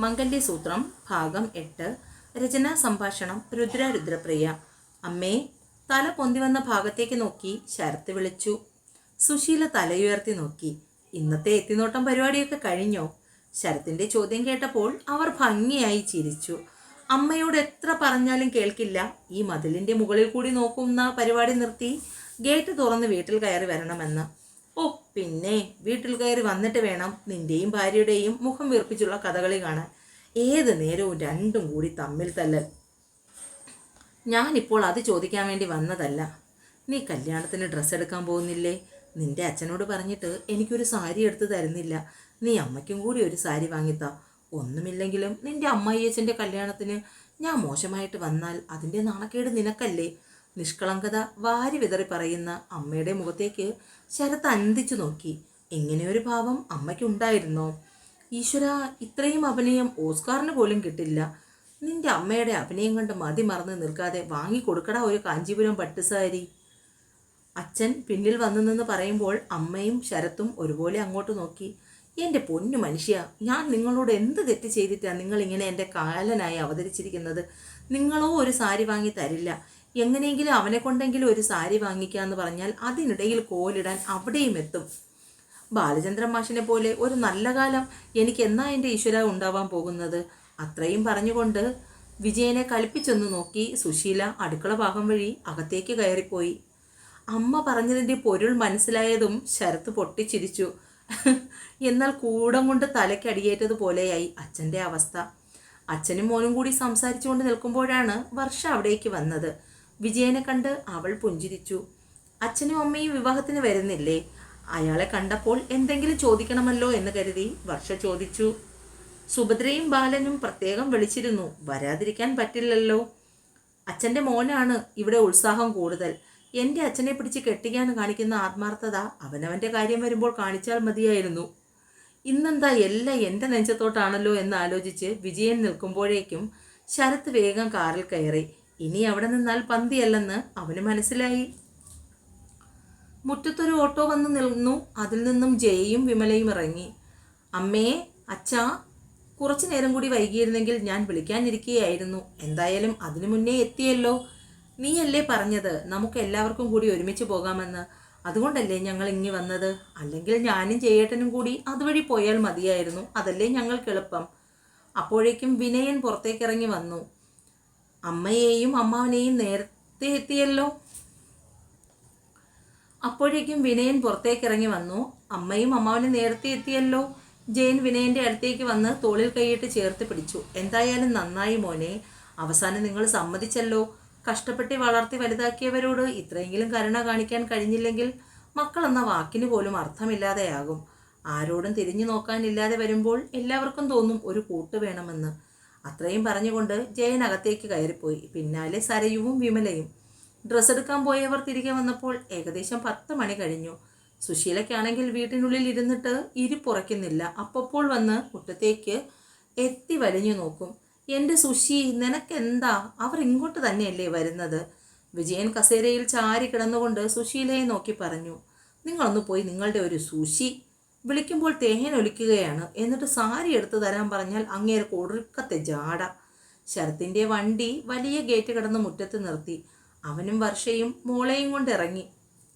മംഗല്യസൂത്രം ഭാഗം എട്ട് രചനാ സംഭാഷണം രുദ്ര രുദ്രപ്രിയ. അമ്മേ തല പൊന്തി വന്ന ഭാഗത്തേക്ക് നോക്കി ശരത്ത് വിളിച്ചു. സുശീല തലയുയർത്തി നോക്കി. ഇന്നത്തെ എത്തിനോട്ടം പരിപാടിയൊക്കെ കഴിഞ്ഞോ? ശരത്തിന്റെ ചോദ്യം കേട്ടപ്പോൾ അവർ ഭംഗിയായി ചിരിച്ചു. അമ്മയോട് എത്ര പറഞ്ഞാലും കേൾക്കില്ല. ഈ മതിലിന്റെ മുകളിൽ കൂടി നോക്കുന്ന പരിപാടി നിർത്തി ഗേറ്റ് തുറന്ന് വീട്ടിൽ കയറി വരണമെന്ന്. ഓ പിന്നെ വീട്ടിൽ കയറി വന്നിട്ട് വേണം നിന്റെയും ഭാര്യയുടെയും മുഖം വീർപ്പിച്ചുള്ള കഥകളി കാണാൻ. ഏത് നേരവും രണ്ടും കൂടി തമ്മിൽ തല്ലൽ. ഞാനിപ്പോൾ അത് ചോദിക്കാൻ വേണ്ടി വന്നതല്ല. നീ കല്യാണത്തിന് ഡ്രസ്സ് എടുക്കാൻ പോകുന്നില്ലേ? നിന്റെ അച്ഛനോട് പറഞ്ഞിട്ട് എനിക്കൊരു സാരി എടുത്ത് തരുന്നില്ല. നീ അമ്മയ്ക്കും കൂടി ഒരു സാരി വാങ്ങിത്താ. ഒന്നുമില്ലെങ്കിലും നിന്റെ അമ്മായിയച്ഛന്റെ കല്യാണത്തിന് ഞാൻ മോശമായിട്ട് വന്നാൽ അതിന്റെ നാണക്കേട് നിനക്കല്ലേ? നിഷ്കളങ്കത വാരി വിതറി പറയുന്ന അമ്മയുടെ മുഖത്തേക്ക് ശരത്ത് അന്തിച്ചു നോക്കി. ഇങ്ങനെയൊരു ഭാവം അമ്മയ്ക്കുണ്ടായിരുന്നോ? ഈശ്വര ഇത്രയും അഭിനയം ഓസ്കാറിന് പോലും കിട്ടില്ല. നിന്റെ അമ്മയുടെ അഭിനയം കണ്ട് മതി മറന്ന് നിൽക്കാതെ വാങ്ങിക്കൊടുക്കടാ ഒരു കാഞ്ചീപുരം പട്ടുസാരി അച്ഛൻ പിന്നിൽ വന്നു നിന്ന് പറയുമ്പോൾ അമ്മയും ശരത്തും ഒരുപോലെ അങ്ങോട്ട് നോക്കി. എന്റെ പൊന്നു മനുഷ്യ ഞാൻ നിങ്ങളോട് എന്ത് തെറ്റ് ചെയ്തിട്ടാണ് നിങ്ങളിങ്ങനെ എന്റെ കാലനായി അവതരിച്ചിരിക്കുന്നത്? നിങ്ങളോ ഒരു സാരി വാങ്ങി തരില്ല. എങ്ങനെയെങ്കിലും അവനെ കൊണ്ടെങ്കിലും ഒരു സാരി വാങ്ങിക്കാന്ന് പറഞ്ഞാൽ അതിനിടയിൽ കോലിടാൻ അവിടെയും എത്തും. ബാലചന്ദ്രൻ മാഷിനെ പോലെ ഒരു നല്ല കാലം എനിക്ക് എന്നാ എന്റെ ഈശ്വര ഉണ്ടാവാൻ പോകുന്നത്? അത്രയും പറഞ്ഞുകൊണ്ട് വിജയനെ കളിപ്പിച്ചൊന്ന് നോക്കി സുശീല അടുക്കള ഭാഗം വഴി അകത്തേക്ക് കയറിപ്പോയി. അമ്മ പറഞ്ഞതിന്റെ പൊരുൾ മനസ്സിലായതും ശരത്ത് പൊട്ടിച്ചിരിച്ചു. എന്നാൽ കൂടം കൊണ്ട് തലയ്ക്കടിയേറ്റതുപോലെയായി അച്ഛന്റെ അവസ്ഥ. അച്ഛനും മോനും കൂടി സംസാരിച്ചുകൊണ്ട് നിൽക്കുമ്പോഴാണ് വർഷ അവിടേക്ക് വന്നത്. വിജയനെ കണ്ട് അവൾ പുഞ്ചിരിച്ചു. അച്ഛനും അമ്മയും വിവാഹത്തിന് വരുന്നില്ലേ? അയാളെ കണ്ടപ്പോൾ എന്തെങ്കിലും ചോദിക്കണമല്ലോ എന്ന് കരുതി വർഷ ചോദിച്ചു. സുഭദ്രയും ബാലനും പ്രത്യേകം വിളിച്ചിരുന്നു. വരാതിരിക്കാൻ പറ്റില്ലല്ലോ. അച്ഛന്റെ മോനാണ് ഇവിടെ ഉത്സാഹം കൂടുതൽ. എന്റെ അച്ഛനെ പിടിച്ച് കെട്ടിക്കാൻ കാണിക്കുന്ന ആത്മാർത്ഥത അവനവന്റെ കാര്യം വരുമ്പോൾ കാണിച്ചാൽ മതിയായിരുന്നു. ഇന്നെന്താ എല്ലാം എന്റെ നെഞ്ചത്തോട്ടാണല്ലോ എന്ന് ആലോചിച്ച് വിജയൻ നിൽക്കുമ്പോഴേക്കും ശരത്ത് വേഗം കാറിൽ കയറി. ഇനി അവിടെ നിന്നാൽ പന്തിയല്ലെന്ന് അവന് മനസ്സിലായി. മുറ്റത്തൊരു ഓട്ടോ വന്ന് നിന്നു. അതിൽ നിന്നും ജയയും വിമലയും ഇറങ്ങി. അമ്മേ അച്ഛാ കുറച്ചു നേരം കൂടി വൈകിയിരുന്നെങ്കിൽ ഞാൻ വിളിക്കാനിരിക്കുകയായിരുന്നു എന്തായാലും അതിനു മുന്നേ എത്തിയല്ലോ. നീയല്ലേ പറഞ്ഞത് നമുക്ക് എല്ലാവർക്കും കൂടി ഒരുമിച്ച് പോകാമെന്ന്. അതുകൊണ്ടല്ലേ ഞങ്ങൾ ഇങ്ങി വന്നത്? അല്ലെങ്കിൽ ഞാനും ജയേട്ടനും കൂടി അതുവഴി പോയാൽ മതിയായിരുന്നു. അതല്ലേ ഞങ്ങൾക്ക് എളുപ്പം. അപ്പോഴേക്കും വിനയൻ പുറത്തേക്കിറങ്ങി വന്നു. അമ്മയെയും അമ്മാവനെയും നേരത്തെ എത്തിയല്ലോ. അപ്പോഴേക്കും വിനയൻ പുറത്തേക്ക് ഇറങ്ങി വന്നു. അമ്മയും അമ്മാവനും നേരത്തെ എത്തിയല്ലോ. ജയൻ വിനയന്റെ അടുത്തേക്ക് വന്ന് തോളിൽ കൈയിട്ട് ചേർത്ത് പിടിച്ചു. എന്തായാലും നന്നായി മോനെ. അവസാനം നിങ്ങൾ സമ്മതിച്ചല്ലോ. കഷ്ടപ്പെട്ട് വളർത്തി വലുതാക്കിയവരോട് ഇത്രയെങ്കിലും കരുണ കാണിക്കാൻ കഴിഞ്ഞില്ലെങ്കിൽ മക്കൾ എന്ന വാക്കിന് പോലും അർത്ഥമില്ലാതെയാകും. ആരോടും തിരിഞ്ഞു നോക്കാനില്ലാതെ വരുമ്പോൾ എല്ലാവർക്കും തോന്നും ഒരു കൂട്ട് വേണമെന്ന്. അത്രയും പറഞ്ഞുകൊണ്ട് ജയൻ അകത്തേക്ക് കയറിപ്പോയി. പിന്നാലെ സരയുവും വിമലയും. ഡ്രസ്സ് എടുക്കാൻ പോയവർ തിരികെ വന്നപ്പോൾ ഏകദേശം പത്ത് മണി കഴിഞ്ഞു. സുശീലയ്ക്കാണെങ്കിൽ വീട്ടിനുള്ളിൽ ഇരുന്നിട്ട് ഇരിപ്പുറയ്ക്കുന്നില്ല അപ്പോൾ വന്ന് മുറ്റത്തേക്ക് എത്തി വലിഞ്ഞു നോക്കും. എന്റെ സുശി നിനക്കെന്താ? അവർ ഇങ്ങോട്ട് തന്നെയല്ലേ വരുന്നത്? വിജയൻ കസേരയിൽ ചാരി കിടന്നുകൊണ്ട് സുശീലയെ നോക്കി പറഞ്ഞു. നിങ്ങളൊന്ന് പോയി നിങ്ങളുടെ ഒരു സുശി വിളിക്കുമ്പോൾ തേങ്ങ ഒലിക്കുകയാണ് എന്നിട്ട് സാരി എടുത്തു തരാൻ പറഞ്ഞാൽ അങ്ങേരെ കൊടുക്കത്തെ ജാട. ശരത്തിന്റെ വണ്ടി വലിയ ഗേറ്റ് കടന്ന് മുറ്റത്ത് നിർത്തി. അവനും വർഷയും മോളെയും കൊണ്ട് ഇറങ്ങി.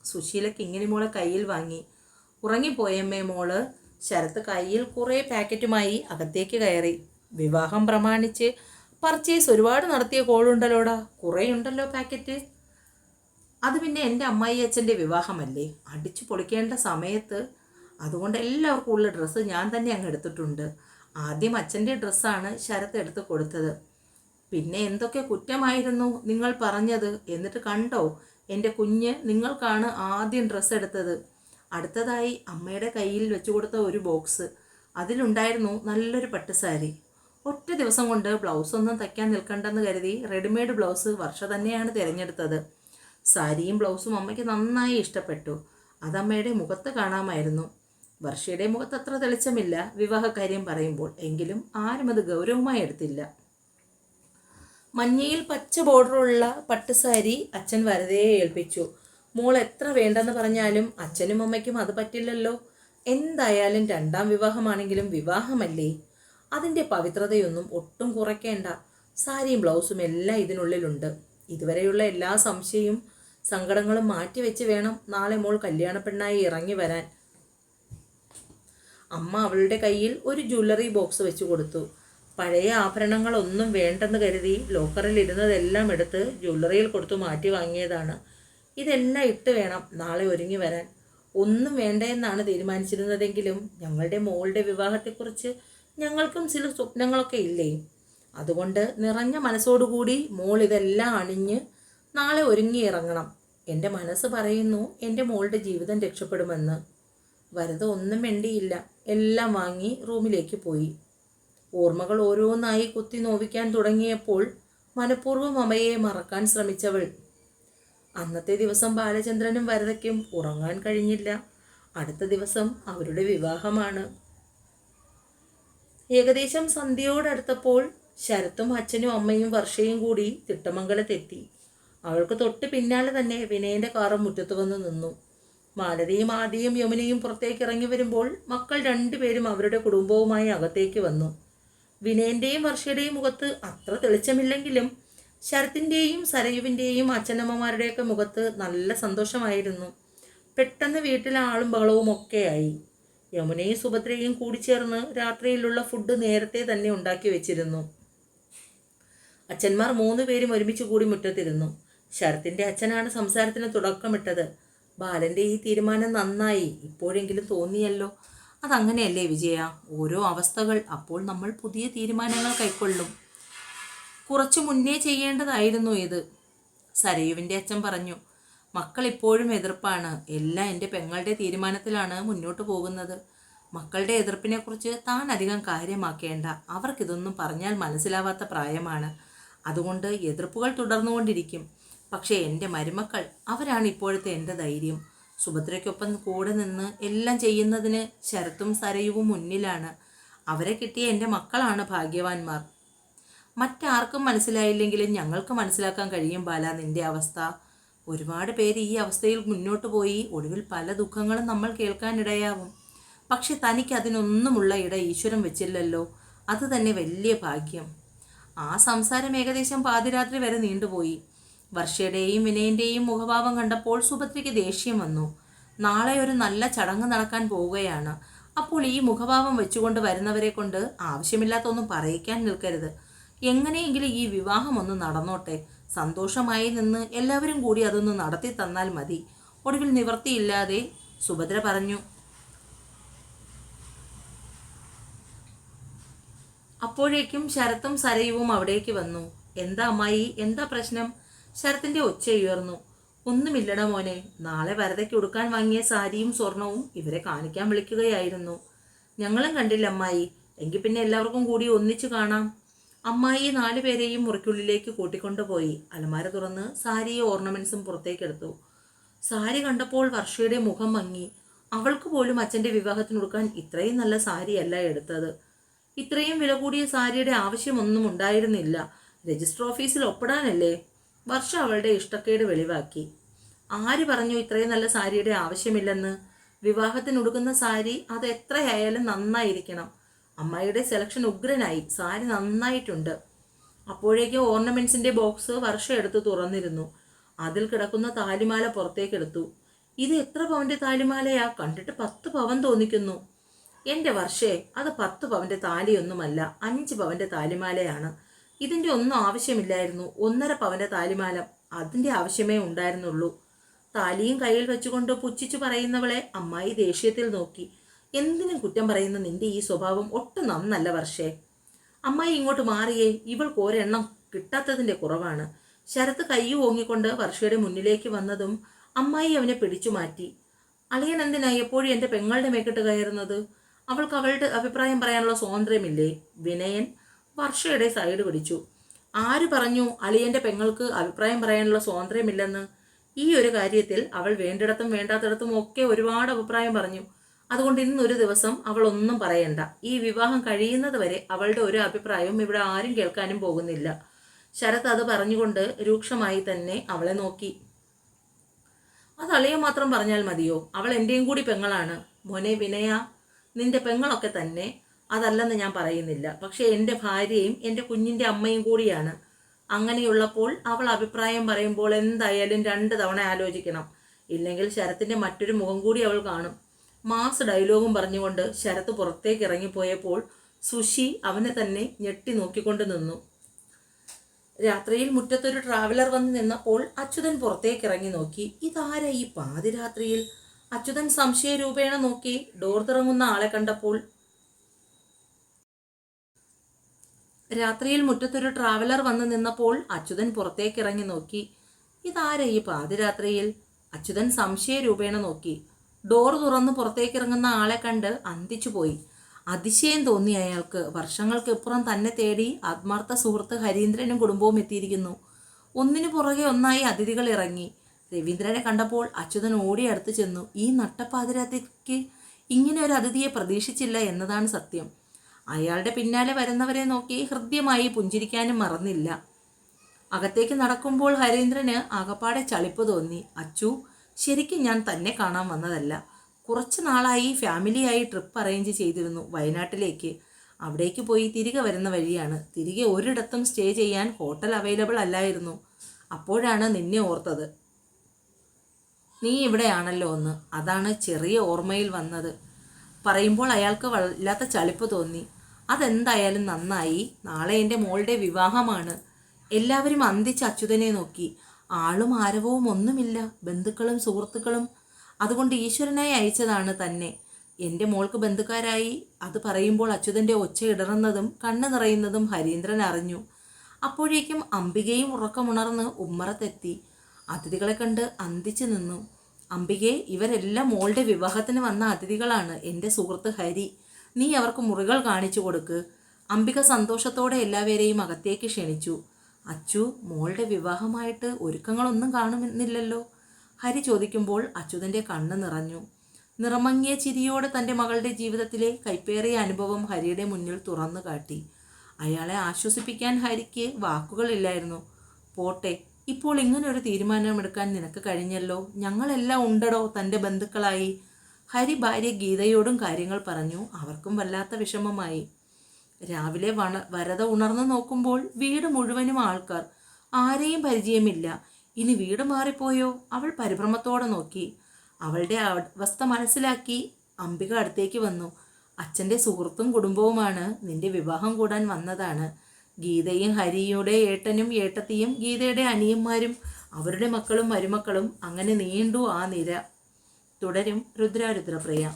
സുശീലക്ക് ഇങ്ങനെ മോളെ കയ്യിൽ വാങ്ങി. ഉറങ്ങിപ്പോയമ്മേ മോൾ. ശരത്ത് കയ്യിൽ കുറേ പാക്കറ്റുമായി അകത്തേക്ക് കയറി. വിവാഹം പ്രമാണിച്ച് പർച്ചേസ് ഒരുപാട് നടത്തിയ കോളുണ്ടല്ലോടാ കുറേ ഉണ്ടല്ലോ പാക്കറ്റ് അത് പിന്നെ എന്റെ അമ്മായി അച്ഛന്റെ വിവാഹമല്ലേ? അടിച്ചു പൊളിക്കേണ്ട സമയത്ത് അതുകൊണ്ട് എല്ലാവർക്കും ഉള്ള ഡ്രസ്സ് ഞാൻ തന്നെ അങ്ങ് എടുത്തിട്ടുണ്ട്. ആദ്യം അച്ഛന്റെ ഡ്രസ്സാണ് ശരത്ത് എടുത്ത് കൊടുത്തത്. പിന്നെ എന്തൊക്കെ കുറ്റമായിരുന്നു നിങ്ങൾ പറഞ്ഞത് എന്നിട്ട് കണ്ടോ? എന്റെ കുഞ്ഞ് നിങ്ങൾക്കാണ് ആദ്യം ഡ്രസ്സ് എടുത്തത്. അടുത്തതായി അമ്മയുടെ കയ്യിൽ വെച്ചു കൊടുത്ത ഒരു ബോക്സ് അതിലുണ്ടായിരുന്നു നല്ലൊരു പട്ടുസാരി ഒറ്റ ദിവസം കൊണ്ട് ബ്ലൗസ് ഒന്നും തയ്ക്കാൻ നിൽക്കണ്ടെന്ന് കരുതി റെഡിമെയ്ഡ് ബ്ലൗസ് വർഷ തന്നെയാണ് തിരഞ്ഞെടുത്തത്. സാരിയും ബ്ലൗസും അമ്മയ്ക്ക് നന്നായി ഇഷ്ടപ്പെട്ടു. അതമ്മയുടെ മുഖത്ത് കാണാമായിരുന്നു. വർഷയുടെ മുഖത്ത് അത്ര തെളിച്ചമില്ല. വിവാഹകാര്യം പറയുമ്പോൾ എങ്കിലും ആരും അത് ഗൗരവമായി എടുത്തില്ല. മഞ്ഞയിൽ പച്ച ബോർഡറുള്ള പട്ടുസാരി അച്ഛൻ വരതയെ ഏൽപ്പിച്ചു. മോൾ എത്ര വേണ്ടെന്ന് പറഞ്ഞാലും അച്ഛനും അമ്മയ്ക്കും അത് പറ്റില്ലല്ലോ. എന്തായാലും രണ്ടാം വിവാഹമാണെങ്കിലും വിവാഹമല്ലേ? അതിന്റെ പവിത്രതയൊന്നും ഒട്ടും കുറയ്ക്കേണ്ട. സാരിയും ബ്ലൗസും എല്ലാം ഇതിനുള്ളിലുണ്ട്. ഇതുവരെയുള്ള എല്ലാ സംശയവും സങ്കടങ്ങളും മാറ്റിവെച്ച് വേണം നാളെ മോൾ കല്യാണ പെണ്ണായി ഇറങ്ങി വരാൻ. അമ്മ അവളുടെ കയ്യിൽ ഒരു ജ്വല്ലറി ബോക്സ് വെച്ചു കൊടുത്തു. പഴയ ആഭരണങ്ങളൊന്നും വേണ്ടെന്ന് കരുതി ലോക്കറിൽ ഇരുന്നതെല്ലാം എടുത്ത് ജ്വല്ലറിയിൽ കൊടുത്തു മാറ്റി വാങ്ങിയതാണ്. ഇതെല്ലാം ഇട്ട് വേണം നാളെ ഒരുങ്ങി വരാൻ. ഒന്നും വേണ്ട എന്നാണ് തീരുമാനിച്ചിരുന്നതെങ്കിലും ഞങ്ങളുടെ മോളുടെ വിവാഹത്തെക്കുറിച്ച് ഞങ്ങൾക്കും ചില സ്വപ്നങ്ങളൊക്കെ ഇല്ലേ? അതുകൊണ്ട് നിറഞ്ഞ മനസ്സോടുകൂടി മോൾ ഇതെല്ലാം അണിഞ്ഞ് നാളെ ഒരുങ്ങി ഇറങ്ങണം. എന്റെ മനസ്സ് പറയുന്നു എന്റെ മോളുടെ ജീവിതം രക്ഷപ്പെടുമെന്ന്. വരത ഒന്നും വേണ്ടിയില്ല എല്ലാം വാങ്ങി റൂമിലേക്ക് പോയി. ഓർമ്മകൾ ഓരോന്നായി കുത്തി നോവിക്കാൻ തുടങ്ങിയപ്പോൾ മനഃപൂർവം അമ്മയെ മറക്കാൻ ശ്രമിച്ചവൾ. അന്നത്തെ ദിവസം ബാലചന്ദ്രനും വരതയ്ക്കും ഉറങ്ങാൻ കഴിഞ്ഞില്ല. അടുത്ത ദിവസം അവരുടെ വിവാഹമാണ്. ഏകദേശം സന്ധ്യയോടടുത്തപ്പോൾ ശരത്തും അച്ഛനും അമ്മയും വർഷയും കൂടി തിട്ടമംഗലത്തെത്തി. അവൾക്ക് തൊട്ട് പിന്നാലെ തന്നെ വിനയന്റെ കാറും മുറ്റത്ത് വന്ന് നിന്നു. മാലതിയും ആദിയും യമുനയും പുറത്തേക്ക് ഇറങ്ങി വരുമ്പോൾ മക്കൾ രണ്ടുപേരും അവരുടെ കുടുംബവുമായി അകത്തേക്ക് വന്നു. വിനയന്റെയും വർഷയുടെയും മുഖത്ത് അത്ര തെളിച്ചമില്ലെങ്കിലും ശരത്തിന്റെയും സരയുവിന്റെയും അച്ഛനമ്മമാരുടെയൊക്കെ മുഖത്ത് നല്ല സന്തോഷമായിരുന്നു. പെട്ടെന്ന് വീട്ടിലെ ആളും ബഹളവും ഒക്കെയായി യമുനയും സുഭദ്രയും കൂടി ചേർന്ന് രാത്രിയിലുള്ള ഫുഡ് നേരത്തെ തന്നെ ഉണ്ടാക്കി വെച്ചിരുന്നു. അച്ഛന്മാർ മൂന്ന് പേരും ഒരുമിച്ച് കൂടി മുറ്റത്തിരുന്നു. ശരത്തിന്റെ അച്ഛനാണ് സംസാരത്തിന് തുടക്കമിട്ടത്. ബാലന്റെ ഈ തീരുമാനം നന്നായി. ഇപ്പോഴെങ്കിലും തോന്നിയല്ലോ. അതങ്ങനെയല്ലേ വിജയ? ഓരോ അവസ്ഥകൾ അപ്പോൾ നമ്മൾ പുതിയ തീരുമാനങ്ങൾ കൈക്കൊള്ളും. കുറച്ചു മുന്നേ ചെയ്യേണ്ടതായിരുന്നു ഇത്. സരയുവിന്റെ അച്ഛൻ പറഞ്ഞു മക്കൾ ഇപ്പോഴും എതിർപ്പാണ്. എല്ലാം എന്റെ പെങ്ങളുടെ തീരുമാനത്തിലാണ് മുന്നോട്ട് പോകുന്നത്. മക്കളുടെ എതിർപ്പിനെക്കുറിച്ച് താൻ അധികം കാര്യമാക്കേണ്ട. അവർക്കിതൊന്നും പറഞ്ഞാൽ മനസ്സിലാവാത്ത പ്രായമാണ്. അതുകൊണ്ട് എതിർപ്പുകൾ തുടർന്നുകൊണ്ടിരിക്കും. പക്ഷേ എന്റെ മരുമക്കൾ അവരാണ് ഇപ്പോഴത്തെ എന്റെ ധൈര്യം. സുഭദ്രയ്ക്കൊപ്പം കൂടെ നിന്ന് എല്ലാം ചെയ്യുന്നതിന് ശരത്തും സരയുവും മുന്നിലാണ്. അവരെ കിട്ടിയ എന്റെ മക്കളാണ് ഭാഗ്യവാന്മാർ. മറ്റാർക്കും മനസ്സിലായില്ലെങ്കിലും ഞങ്ങൾക്ക് മനസ്സിലാക്കാൻ കഴിയും ബാല നിന്റെ അവസ്ഥ. ഒരുപാട് പേര് ഈ അവസ്ഥയിൽ മുന്നോട്ട് പോയി ഒടുവിൽ പല ദുഃഖങ്ങളും നമ്മൾ കേൾക്കാനിടയാവും. പക്ഷെ തനിക്ക് അതിനൊന്നുമുള്ള ഇട ഈശ്വരൻ വെച്ചില്ലല്ലോ. അത് തന്നെ വലിയ ഭാഗ്യം. ആ സംസാരം ഏകദേശം പാതിരാത്രി വരെ നീണ്ടുപോയി. വർഷയുടെയും വിനയന്റെയും മുഖഭാവം കണ്ടപ്പോൾ സുഭദ്രയ്ക്ക് ദേഷ്യം വന്നു. നാളെ ഒരു നല്ല ചടങ്ങ് നടക്കാൻ പോവുകയാണ്. അപ്പോൾ ഈ മുഖഭാവം വെച്ചുകൊണ്ട് വരുന്നവരെ കൊണ്ട് ആവശ്യമില്ലാത്തൊന്നും പറയിക്കാൻ നിൽക്കരുത്. എങ്ങനെയെങ്കിലും ഈ വിവാഹം ഒന്ന് നടന്നോട്ടെ. സന്തോഷമായി നിന്ന് എല്ലാവരും കൂടി അതൊന്ന് നടത്തി തന്നാൽ മതി. ഒടുവിൽ നിവർത്തിയില്ലാതെ സുഭദ്ര പറഞ്ഞു അപ്പോഴേക്കും ശരത്തും സരയുവും അവിടേക്ക് വന്നു. എന്താ അമ്മായി? എന്താ പ്രശ്നം? ശരത്തിന്റെ ഒച്ച ഉയർന്നു. ഒന്നുമില്ലട മോനെ നാളെ വരതയ്ക്ക് ഉടുക്കാൻ വാങ്ങിയ സാരിയും സ്വർണവും ഇവരെ കാണിക്കാൻ വിളിക്കുകയായിരുന്നു. ഞങ്ങളും കണ്ടില്ല അമ്മായി. എങ്കിൽ പിന്നെ എല്ലാവർക്കും കൂടി ഒന്നിച്ചു കാണാം. അമ്മായി നാലു പേരെയും മുറിക്കുള്ളിലേക്ക് കൂട്ടിക്കൊണ്ടുപോയി. അലമാര തുറന്ന് സാരിയും ഓർണമെന്റ്സും പുറത്തേക്കെടുത്തു സാരി കണ്ടപ്പോൾ വർഷയുടെ മുഖം മങ്ങി. അവൾക്ക് പോലും അച്ഛന്റെ വിവാഹത്തിനൊടുക്കാൻ ഇത്രയും നല്ല സാരിയല്ല എടുത്തത്. ഇത്രയും വില കൂടിയ സാരിയുടെ ആവശ്യമൊന്നും ഉണ്ടായിരുന്നില്ല. രജിസ്റ്റർ ഓഫീസിൽ ഒപ്പിടാനല്ലേ? വർഷ അവളുടെ ഇഷ്ടക്കേട് വെളിവാക്കി. ആര് പറഞ്ഞു ഇത്രയും നല്ല സാരിയുടെ ആവശ്യമില്ലെന്ന്? വിവാഹത്തിനുടുക്കുന്ന സാരി അത് എത്രയായാലും നന്നായിരിക്കണം. അമ്മായിയുടെ സെലക്ഷൻ ഉഗ്രനായി. സാരി നന്നായിട്ടുണ്ട്. അപ്പോഴേക്കും ഓർണമെന്റ്സിന്റെ ബോക്സ് വർഷം എടുത്ത് തുറന്നിരുന്നു. അതിൽ കിടക്കുന്ന താലിമാല പുറത്തേക്കെടുത്തു ഇത് എത്ര പവന്റെ താലിമാലയാ? കണ്ടിട്ട് പത്ത് പവൻ തോന്നിക്കുന്നു. എന്റെ വർഷേ അത് പത്ത് പവന്റെ താലിയൊന്നുമല്ല അഞ്ച് പവന്റെ താലിമാലയാണ്. ഇതിന്റെ ഒന്നും ആവശ്യമില്ലായിരുന്നു. ഒന്നര പവന്റെ താലിമാലം അതിന്റെ ആവശ്യമേ ഉണ്ടായിരുന്നുള്ളൂ. താലിയും കയ്യിൽ വെച്ചുകൊണ്ട് പുച്ഛിച്ചു പറയുന്നവളെ അമ്മായി ദേഷ്യത്തിൽ നോക്കി. എന്തിനും കുറ്റം പറയുന്ന നിന്റെ ഈ സ്വഭാവം ഒട്ടും നന്നല്ല വർഷേ. അമ്മായി ഇങ്ങോട്ട് മാറിയേ ഇവൾക്ക് ഒരെണ്ണം കിട്ടാത്തതിന്റെ കുറവാണ്. ശരത്ത് കൈ ഓങ്ങിക്കൊണ്ട് വർഷയുടെ മുന്നിലേക്ക് വന്നതും അമ്മായി അവനെ പിടിച്ചു മാറ്റി. അളിയൻ എന്തിനാ എപ്പോഴും എന്റെ പെങ്ങളുടെ മേക്കിട്ട് കയറുന്നത്? അവൾക്ക് അവളുടെ അഭിപ്രായം പറയാനുള്ള സ്വാതന്ത്ര്യമില്ലേ? വിനയൻ വർഷയുടെ സൈഡ് പിടിച്ചു. ആര് പറഞ്ഞു അളിയന്റെ പെങ്ങൾക്ക് അഭിപ്രായം പറയാനുള്ള സ്വാതന്ത്ര്യമില്ലെന്ന്? ഈ ഒരു കാര്യത്തിൽ അവൾ വേണ്ടിടത്തും വേണ്ടാത്തിടത്തും ഒക്കെ ഒരുപാട് അഭിപ്രായം പറഞ്ഞു. അതുകൊണ്ട് ഇന്നൊരു ദിവസം അവൾ ഒന്നും പറയണ്ട. ഈ വിവാഹം കഴിയുന്നത് വരെ അവളുടെ ഒരു അഭിപ്രായവും ഇവിടെ ആരും കേൾക്കാനും പോകുന്നില്ല. ശരത് അത് പറഞ്ഞുകൊണ്ട് രൂക്ഷമായി തന്നെ അവളെ നോക്കി. അത് അളിയ മാത്രം പറഞ്ഞാൽ മതിയോ? അവൾ എന്റെയും കൂടി പെങ്ങളാണ്. മോനെ വിനയ നിന്റെ പെങ്ങളൊക്കെ തന്നെ അതല്ലെന്ന് ഞാൻ പറയുന്നില്ല. പക്ഷേ എന്റെ ഭാര്യയും എന്റെ കുഞ്ഞിന്റെ അമ്മയും കൂടിയാണ്. അങ്ങനെയുള്ളപ്പോൾ അവൾ അഭിപ്രായം പറയുമ്പോൾ എന്തായാലും രണ്ട് തവണ ആലോചിക്കണം. ഇല്ലെങ്കിൽ ശരത്തിന്റെ മറ്റൊരു മുഖം കൂടി അവൾ കാണും. മാസ് ഡയലോഗും പറഞ്ഞുകൊണ്ട് ശരത്ത് പുറത്തേക്ക് ഇറങ്ങിപ്പോയപ്പോൾ സുഷി അവനെ തന്നെ ഞെട്ടി നോക്കിക്കൊണ്ട് നിന്നു. രാത്രിയിൽ മുറ്റത്തൊരു ട്രാവലർ വന്ന് നിന്നപ്പോൾ അച്യുതൻ പുറത്തേക്ക് ഇറങ്ങി നോക്കി. ഇതാരാ ഈ പാതിരാത്രിയിൽ? അച്യുതൻ സംശയരൂപേണ നോക്കി. ഡോർ തിറങ്ങുന്ന ആളെ കണ്ടപ്പോൾ രാത്രിയിൽ മുറ്റത്തൊരു ട്രാവലർ വന്നു നിന്നപ്പോൾ അച്യുതൻ പുറത്തേക്ക് ഇറങ്ങി നോക്കി. ഇതാരാ ഈ പാതിരാത്രിയിൽ അച്യുതൻ സംശയരൂപേണ നോക്കി. ഡോർ തുറന്ന് പുറത്തേക്ക് ഇറങ്ങുന്ന ആളെ കണ്ട് അന്തിച്ചു പോയി. അതിശയം തോന്നി അയാൾക്ക്. വർഷങ്ങൾക്കിപ്പുറം തന്നെ തേടി ആത്മാർത്ഥ സുഹൃത്ത് ഹരീന്ദ്രനും കുടുംബവും എത്തിയിരിക്കുന്നു. ഒന്നിനു പുറകെ ഒന്നായി അതിഥികൾ ഇറങ്ങി. രവീന്ദ്രനെ കണ്ടപ്പോൾ അച്യുതൻ ഓടി ചെന്നു. ഈ നട്ടപ്പാതിരാത്രിക്ക് ഇങ്ങനെ ഒരു അതിഥിയെ പ്രതീക്ഷിച്ചില്ല എന്നതാണ് സത്യം. അയാളുടെ പിന്നാലെ വരുന്നവരെ നോക്കി ഹൃദ്യമായി പുഞ്ചിരിക്കാനും മറന്നില്ല. അകത്തേക്ക് നടക്കുമ്പോൾ ഹരീന്ദ്രന് ആകപ്പാടെ ചളിപ്പ് തോന്നി. അച്ചു ശരിക്കും ഞാൻ തന്നെ കാണാൻ വന്നതല്ല. കുറച്ച് നാളായി ഫാമിലിയായി ട്രിപ്പ് അറേഞ്ച് ചെയ്തിരുന്നു വയനാട്ടിലേക്ക്. അവിടേക്ക് പോയി തിരികെ വരുന്ന വഴിയാണ്. തിരികെ ഒരിടത്തും സ്റ്റേ ചെയ്യാൻ ഹോട്ടൽ അവൈലബിൾ അല്ലായിരുന്നു. അപ്പോഴാണ് നിന്നെ ഓർത്തത്. നീ ഇവിടെയാണല്ലോ ഒന്ന്. അതാണ് ചെറിയ ഓർമ്മയിൽ വന്നത്. പറയുമ്പോൾ അയാൾക്ക് വല്ലാത്ത ചളിപ്പ് തോന്നി. അതെന്തായാലും നന്നായി. നാളെ എന്റെ മോളുടെ വിവാഹമാണ്. എല്ലാവരും അന്തിച്ച് അച്യുതനെ നോക്കി. ആളും ആരവവും ഒന്നുമില്ല. ബന്ധുക്കളും സുഹൃത്തുക്കളും അതുകൊണ്ട് ഈശ്വരനായി അയച്ചതാണ് തന്നെ. എന്റെ മോൾക്ക് ബന്ധുക്കാരായി. അത് പറയുമ്പോൾ അച്യുതന്റെ ഒച്ച ഇടറുന്നതും കണ്ണ് നിറയുന്നതും ഹരീന്ദ്രൻ അറിഞ്ഞു. അപ്പോഴേക്കും അംബികയും ഉറക്കമുണർന്ന് ഉമ്മറത്തെത്തി. അതിഥികളെ കണ്ട് അന്തിച്ചു നിന്നു. അംബികെ ഇവരെല്ലാം മോളുടെ വിവാഹത്തിന് വന്ന അതിഥികളാണ് എന്റെ സുഹൃത്ത് ഹരി. നീ അവർക്ക് മുറികൾ കാണിച്ചു കൊടുക്ക്. അംബിക സന്തോഷത്തോടെ എല്ലാവരെയും അകത്തേക്ക് ക്ഷണിച്ചു. അച്ചു മോളുടെ വിവാഹമായിട്ട് ഒരുക്കങ്ങളൊന്നും കാണുന്നില്ലല്ലോ. ഹരി ചോദിക്കുമ്പോൾ അച്യുതന്റെ കണ്ണ് നിറഞ്ഞു. നിറമങ്ങിയ ചിരിയോടെ തന്റെ മകളുടെ ജീവിതത്തിലെ കൈപ്പേറിയ അനുഭവം ഹരിയുടെ മുന്നിൽ തുറന്നു കാട്ടി. അയാളെ ആശ്വസിപ്പിക്കാൻ ഹരിക്ക് വാക്കുകളില്ലായിരുന്നു. പോട്ടെ ഇപ്പോൾ ഇങ്ങനൊരു തീരുമാനമെടുക്കാൻ നിനക്ക് കഴിഞ്ഞല്ലോ. ഞങ്ങളെല്ലാം ഉണ്ടടോ തന്റെ ബന്ധുക്കളായി. ഹരി ഭാര്യ ഗീതയോടും കാര്യങ്ങൾ പറഞ്ഞു. അവർക്കും വല്ലാത്ത വിഷമമായി. രാവിലെ വണ വരത ഉണർന്നു നോക്കുമ്പോൾ വീട് മുഴുവനും ആൾക്കാർ. ആരെയും പരിചയമില്ല. ഇനി വീട് മാറിപ്പോയോ? അവൾ പരിഭ്രമത്തോടെ നോക്കി. അവളുടെ അവസ്ഥ മനസ്സിലാക്കി അംബിക അടുത്തേക്ക് വന്നു. അച്ഛന്റെ സുഹൃത്തും കുടുംബവുമാണ് നിന്റെ വിവാഹം കൂടാൻ വന്നതാണ്. ഗീതയും ഹരിയുടെ ഏട്ടനും ഏട്ടത്തിയും ഗീതയുടെ അനിയന്മാരും അവരുടെ മക്കളും മരുമക്കളും അങ്ങനെ നീണ്ടു ആ നിര തുടരും. രുദ്രാരുദ്രപ്രിയ.